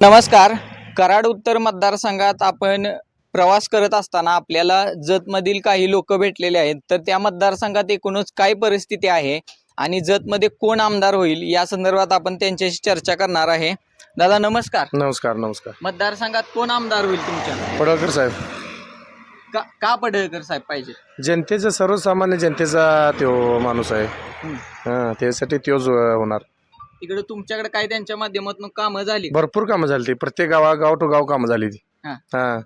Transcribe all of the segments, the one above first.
नमस्कार. कराड उत्तर मतदारसंघात आपण प्रवास करत असताना आपल्याला जतमधील काही लोक भेटलेले आहेत. तर त्या मतदारसंघात एकूणच काय परिस्थिती आहे आणि जतमध्ये कोण आमदार होईल या संदर्भात आपण त्यांच्याशी चर्चा करणार आहे. दादा नमस्कार. नमस्कार नमस्कार. मतदारसंघात कोण आमदार होईल तुमच्या? पडळकर साहेब. का का पडळकर साहेब पाहिजे? जनतेचा सर्वसामान्य जनतेचा तो माणूस आहे. हां त्यासाठी तोच होणार. इकडे तुमच्याकडे काय त्यांच्या माध्यमातून कामं झाली? भरपूर कामं झाली ती. प्रत्येक गावा गाव टू गाव कामं झाली ती. हां. हां.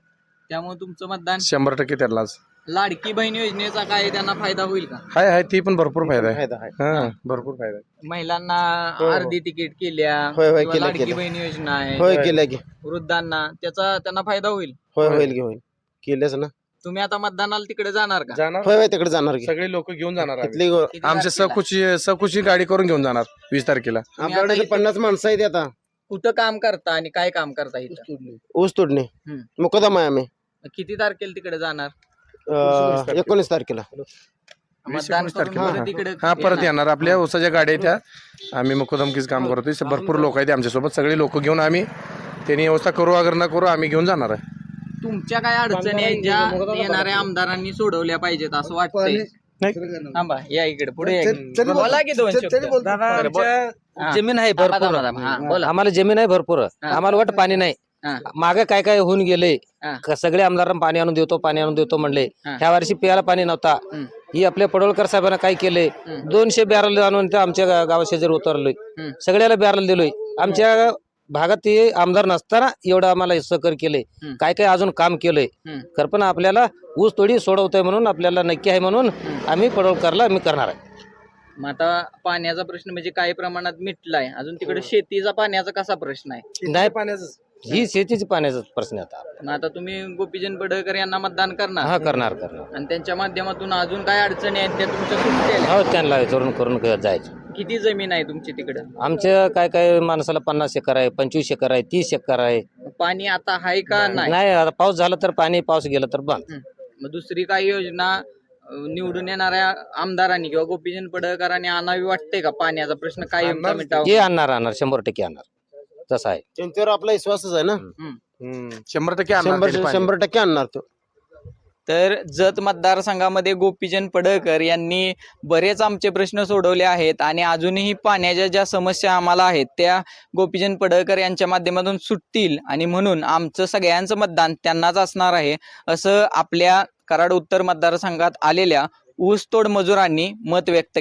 त्यामुळे तुमचं मतदान? शंभर टक्के त्यालाच लाडकी बहीण योजनेचा काय त्यांना फायदा होईल का? हाय हाय ती पण भरपूर फायदा आहे. हां भरपूर फायदा आहे. महिलांना हो, हो. अर्धी तिकीट केल्या होय, होय, किंवा केल्या, लाडकी केल्या. बहीण योजना आहे. होय केलं की वृद्धांना त्याचा त्यांना फायदा होईल? होय होईल की होईल. केलंच ना. तुम्ही आता मतदानाला तिकडे जाणार का? जाणार. होय होय तिकडे जाणार की. सगळे लोक घेऊन जाणार आम्ही. गो- किती आमच्या तारखेला? सकुची सकुची गाडी करून घेऊन जाणार वीस तारखेला. आपल्याकडे इथे पन्नास माणसं आहेत आता. कुठं काम करता आणि काय काम करता इथं? ऊस तोडणे. हम्म. मुकदम आहे आम्ही. किती तारखेला तिकडे जाणार? अं, तारखेला. एकोणीस तारखेला. मतदान एकोणीस करून तारखेला. परत इकडे हा परत येणार. आपल्या ऊसाच्या गाड्या आहेत त्या. आम्ही मुकदमकीच काम करतोय. भरपूर लोक आहेत आमच्यासोबत. सगळे लोक घेऊन आम्ही त्यांनी व्यवस्था करू अगर ना करू आम्ही घेऊन जाणार आहे. तुमच्या काय अडचणी आहेत ज्या येणाऱ्या आमदारांनी सोडवल्या पाहिजेत असं वाटतंय थांबा या इकडे पुढे या की. बोला की दोन शब्द. बरं, बोल. हा. जमीन आहे भरपूर थांबा, थांबा. हा, बोला आम्हाला जमीन आहे भरपूर हा. आम्हाला वाट पाणी नाही हा. मागे काय काय होऊन गेले हा. सगळे आमदारांना पाणी आणून देतो पाणी आणून देतो म्हणले हा. ह्या वर्षी प्यायला पाणी नव्हता हम्म. ही आपल्या पडोळकर साहेबांना काय केले हम्म. दोनशे बॅरल आणून ते आमच्या गावाशेजारी उतरलोय हम्म. सगळ्याला बॅरल दिलोय आमच्या भागात ते आमदार नसताना एवढं आम्हाला सहकार्य केले हम्म. काय काय अजून काम केलंय. हम्म. खरं पण आपल्याला ऊस तोडी सोडवतोय म्हणून आपल्याला नक्की आहे म्हणून आम्ही पडोळकरला आम्ही करणार आहे. मग आता पाण्याचा प्रश्न म्हणजे काही प्रमाणात मिटलाय. अजून तिकडे शेतीचा पाण्याचा कसा प्रश्न आहे? नाही पाण्याचं ही शेतीची पाण्याचा प्रश्न आहे आता. मग आता तुम्ही गोपीचंद पडळकर यांना मतदान करणार. हा करणार करणार. आणि त्यांच्या माध्यमातून अजून काय अडचणी आहेत त्या तुमच्या सुटतील? हो त्यांना विचारून करून जायचं. किती जमीन आहे तुमची तिकडे? आमच्या काय काय माणसाला पन्नास एकर आहे पंचवीस एकर आहे तीस एकर आहे. पाणी आता आहे का नाही नाही? आता पाऊस झाला तर पाणी पाऊस गेला तर बंद. हं. मग दुसरी काही योजना अं, निवडून येणाऱ्या आमदारांनी किंवा गोपीचंद पडळकरांनी आणावी वाटते का? पाण्याचा प्रश्न काय हे आणणार आणणार शंभर टक्के आणणार. तसं आहे. त्यांच्यावर आपला विश्वासच आहे ना? हम्म. शंभर टक्के आणणार शंभर त्यांनी पाणी. शंभर टक्के आणणार तो. तर जत मतदारसंघामध्ये गोपीचंद पडळकर यांनी बरेच आमचे प्रश्न सोडवले आहेत आणि अजूनही पाण्याच्या ज्या समस्या आम्हाला आहेत त्या गोपीचंद पडळकर यांच्या माध्यमातून सुटतील आणि म्हणून आमचं सगळ्यांचं मतदान त्यांनाच असणार आहे असं आपल्या कराड उत्तर मतदारसंघात आलेल्या ऊसतोड मजुरांनी मत व्यक्त